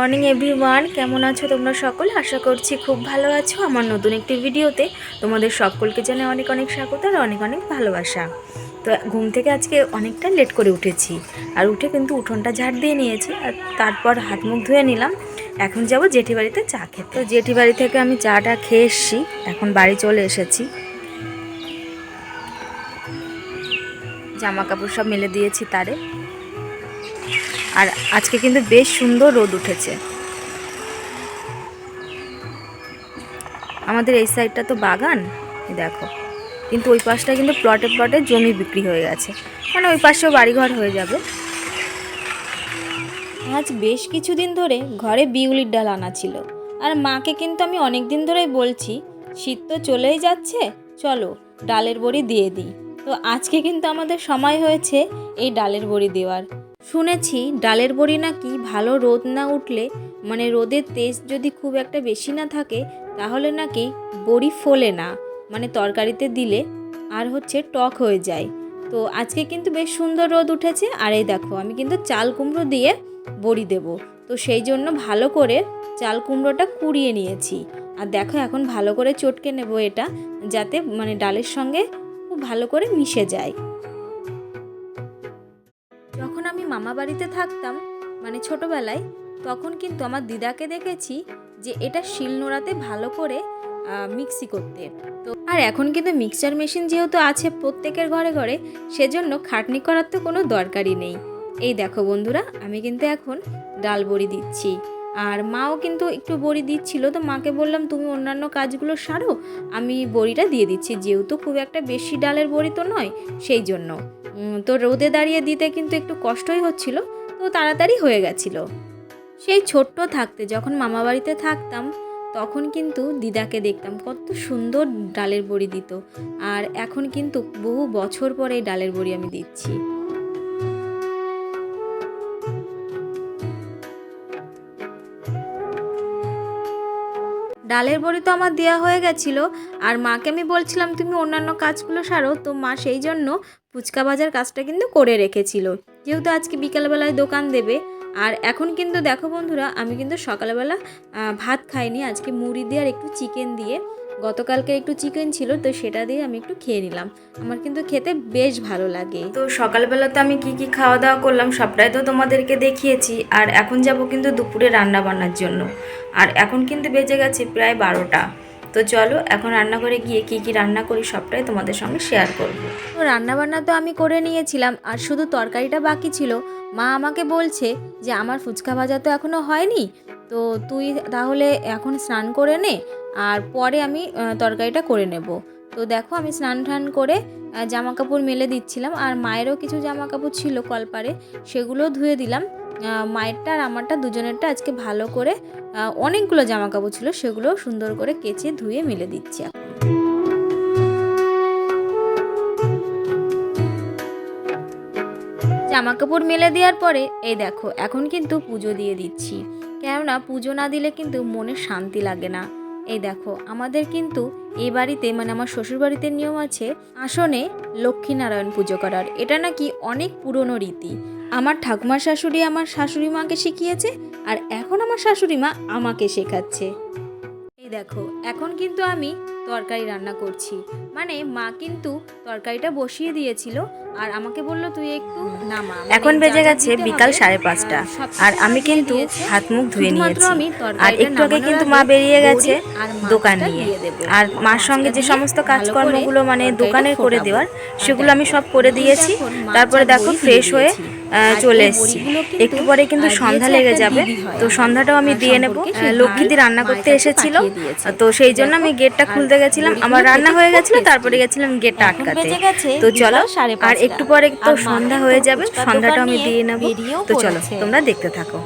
Morning everyone কেমন আছো তোমরা সকল? আশা করছি খুব ভালো আছো। আমার নতুন একটি ভিডিওতে তোমাদের সকলকে জানে অনেক অনেক স্বাগত আর অনেক অনেক ভালোবাসা। তো ঘুম থেকে আজকে অনেকটা লেট করে উঠেছি। আর উঠে কিন্তু উঠোনটা ঝাড় দিয়ে নিয়েছি আর তারপর হাত মুখ ধুয়ে নিলাম। এখন যাব জেঠি বাড়িতে চা খেতে। তো জেঠি বাড়ি থেকে আমি চাটা খেয়ে এসেছি। এখন বাড়ি চলে এসেছি। জামা কাপড় সব মেলে দিয়েছি তারে। আজকে কিন্তু বেশ সুন্দর রোদ উঠেছে। আমাদের এই সাইডটা তো বাগান দেখো। কিন্তু ওই পাশটা কিন্তু প্লটে প্লটে জমি বিক্রি হয়ে গেছে। মানে ওই পাশেও বাড়িঘর হয়ে যাবে। আজ বেশ কিছুদিন ধরে ঘরে বিউলির ডাল আনা ছিল। আর মাকে কিন্তু আমি অনেক দিন ধরেই বলছি, শীত তো চলেই যাচ্ছে, চলো ডালের বড়ি দিয়ে দিই। তো আজকে কিন্তু আমাদের সময় হয়েছে এই ডালের বড়ি দেওয়ার। শুনেছি ডালের বড়ি নাকি ভালো রোদ না উঠলে মানে রোদের তেজ যদি খুব একটা বেশি না থাকে, তাহলে নাকি বড়ি ফোলে না মানে তরকারিতে দিলে আর হচ্ছে টক হয়ে যায়। তো আজকে কিন্তু বেশ সুন্দর রোদ উঠেছে, আর এই দেখো আমি কিন্তু চাল কুমড়ো দিয়ে বড়ি দেব। তো সেই জন্য ভালো করে চাল কুমড়োটা কুড়িয়ে নিয়েছি। আর দেখো এখন ভালো করে চটকে নেব এটা, যাতে মানে ডালের সঙ্গে খুব ভালো করে মিশে যায়। যখন আমি মামা বাড়িতে থাকতাম মানে ছোটবেলায়, তখন কিন্তু আমার দিদাকে দেখেছি যে এটা শিল নোড়াতে ভালো করে মিক্সি করতে। তো আর এখন কিন্তু মিক্সচার মেশিন যেহেতু আছে প্রত্যেকের ঘরে ঘরে, সেজন্য খাটনি করার তো কোনো দরকারই নেই। এই দেখো বন্ধুরা, আমি কিন্তু এখন ডাল বড়ি দিচ্ছি। আর মাও কিন্তু একটু বড়ি দিচ্ছিল, তো মাকে বললাম, তুমি অন্যান্য কাজগুলো সারো, আমি বড়িটা দিয়ে দিচ্ছি, যেহেতু খুব একটা বেশি ডালের বড়ি তো নয়, সেই জন্য। তো রোদে দাঁড়িয়ে দিতে কিন্তু একটু কষ্টই হচ্ছিল, তো তাড়াতাড়ি হয়ে গেছিল। সেই ছোট্ট থাকতে, যখন মামা বাড়িতে থাকতাম, তখন কিন্তু দিদাকে দেখতাম কত সুন্দর ডালের বড়ি দিত। আর এখন কিন্তু বহু বছর পরে ডালের বড়ি আমি দিচ্ছি। ডালের বড়ি তো আমার দেওয়া হয়ে গেছিল, আর মাকে আমি বলছিলাম, তুমি অন্যান্য কাজগুলো সারো। তো মা সেই জন্য ফুচকা বাজার কাজটা কিন্তু করে রেখেছিল। যেহেতু আজকে বিকালবেলায় দোকান দেবে, আর এখন কিন্তু দেখো বন্ধুরা, আমি কিন্তু সকালবেলা ভাত খাইনি, আজকে মুড়ি দিয়ে আর একটু চিকেন দিয়ে। গতকালকে একটু চিকেন ছিল তো সেটা দিয়ে আমি একটু খেয়ে নিলাম। আমার কিন্তু খেতে বেশ ভালো লাগে। তো সকালবেলা তো আমি কি কি খাওয়া দাওয়া করলাম সবটাই তো তোমাদেরকে দেখিয়েছি। আর এখন যাব কিন্তু দুপুরে রান্না বান্নার জন্য। আর এখন কিন্তু বেজে গেছে প্রায় বারোটা। তো চলো এখন রান্নাঘরে গিয়ে কি কি রান্না করি সবটাই তোমাদের সঙ্গে শেয়ার করব। তো রান্না বান্না তো আমি করে নিয়েছিলাম আর শুধু তরকারিটা বাকি ছিল। মা আমাকে বলছে যে আমার ফুচকা ভাজা তো এখনও হয়নি। তো তুই তাহলে এখন স্নান করে নে আর পরে আমি তরকারিটা করে নেব। তো দেখো আমি স্নান টান করে জামা কাপড় মেলে দিচ্ছিলাম। আর মায়েরও কিছু জামা কাপড় ছিল কলপারে সেগুলো ধুয়ে দিলাম। মায়েরটা আর আমারটা দুজনেরটা আজকে ভালো করে অনেকগুলো জামা কাপড় ছিল সেগুলো সুন্দর করে কেচে ধুয়ে মেলে দিচ্ছি এখন। জামা কাপড় মেলে দেওয়ার পরে, এই দেখো, এখন কিন্তু পুজো দিয়ে দিচ্ছি। কেননা পুজো না দিলে কিন্তু মনে শান্তি লাগে না। এই দেখো, আমাদের কিন্তু এই বাড়িতে মানে আমার শ্বশুরবাড়িতে নিয়ম আছে, আসনে লক্ষ্মীনারায়ণ পুজো করার। এটা নাকি অনেক পুরনো রীতি। আমার ঠাকুমার শাশুড়ি আমার শাশুড়ি মাকে শিখিয়েছে, আর এখন আমার শাশুড়ি মা আমাকে শেখাচ্ছে। দেখো এখন কিন্তু আমি তরকারি রান্না করছি। মানে মা কিন্তু তরকারিটা বসিয়ে দিয়েছিল আর আমাকে বলল তুই একটু নামা। মানে এখন বেজে গেছে বিকাল সাড়ে পাঁচটা। আর আমি কিন্তু হাত মুখ ধুয়ে নিয়েছি। আর একটু আগে কিন্তু মা বেরিয়ে গেছে দোকান নিয়ে আর মার সঙ্গে যে সমস্ত কাজকর্মগুলো মানে দোকানের করে দেওয়ার সেগুলো আমি সব করে দিয়েছি। তারপরে দেখো ফ্রেশ হয়ে চলে এসছি। একটু পরে কিন্তু সন্ধ্যা লেগে যাবে। তো সন্ধ্যাটাও আমি দিয়ে নেব। লক্ষ্মীদি রান্না করতে এসেছিল। তো সেই জন্য আমি গেটটা খুলতে গেছিলাম। আমার রান্না হয়ে গেছিল তারপরে গেছিলাম গেটটা আটকাতে। তো চলো আর একটু পরে তো সন্ধ্যা হয়ে যাবে। সন্ধ্যাটাও সন্ধ্যাটা আমি দিয়ে নেব। তো চলো তোমরা দেখতে থাকো।